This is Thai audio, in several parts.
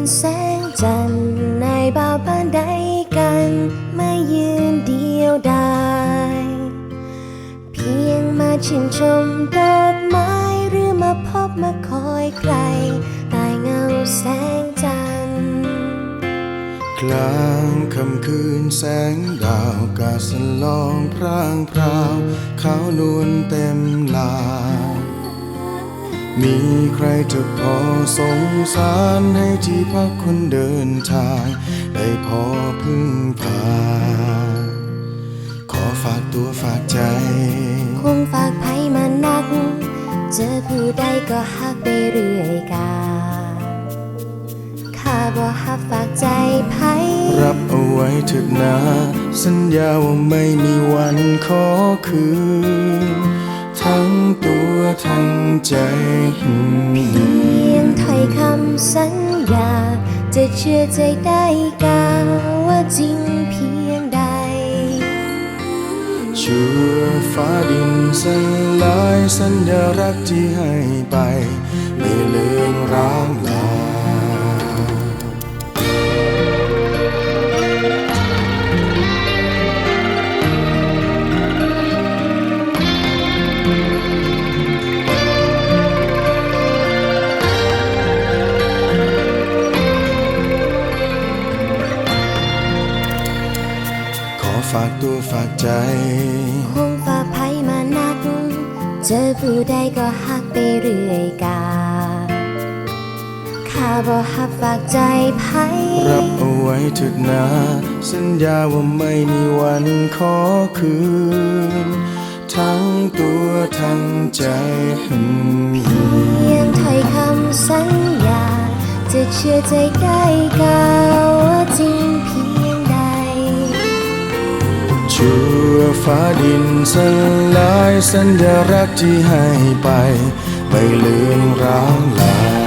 นแสงจันทร์ในบ่าวบ้านใดกันไม่ยืนเดียวดายเพียงมาชิมชมดอกไม้หรือมาพบมาคอยใครใต้เงาแสงจันทร์กลางค่ำคืนแสงดาวกาสลองพรางพราวขาวนวลเต็มลา มีใครจะพอสงสารให้ที่พักคนเดินทาง ได้พอพึ่งพา ขอฝากตัวฝากใจ คงฝากไผมานัก เจอผู้ใดก็ฮักไปเรื่อยกาข้าบ่ฮักฝากใจไผรับเอาไว้เถิดนะ สัญญาว่าไม่มีวันขอคืน ทั้งตัวทั้งใจเพียงถ้อยคำสัญญา จะเชื่อใจได้กาว่าจริงเพียงใด ชั่วฟ้าดินสลายสัญญารักที่ให้ไป ไม่เลือนร้างลา ฝากตัวฝากใจคงฝากไผมานัก เจอผู้ใดก็ฮักไปเรื่อยกาข้าบ่ฮักฝากใจไผรับเอาไว้เถิดนะสัญญาว่าไม่มีวันขอคืน ทั้งตัวทั้งใจหืมเพียงถ้อยคำสัญญา จะเชื่อใจได้กา ชั่วฟ้าดินสลายสัญญารักที่ให้ไป ไม่ลืมร้างลา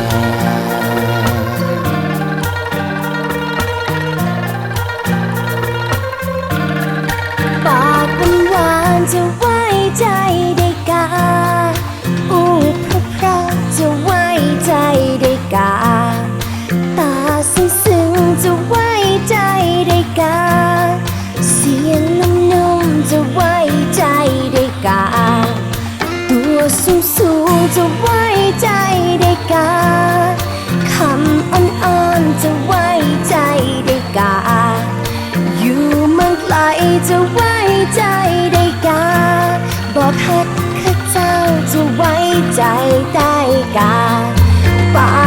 จะไว้ใจได้กา บอกฮักข้าเจ้าจะไว้ใจได้กาปา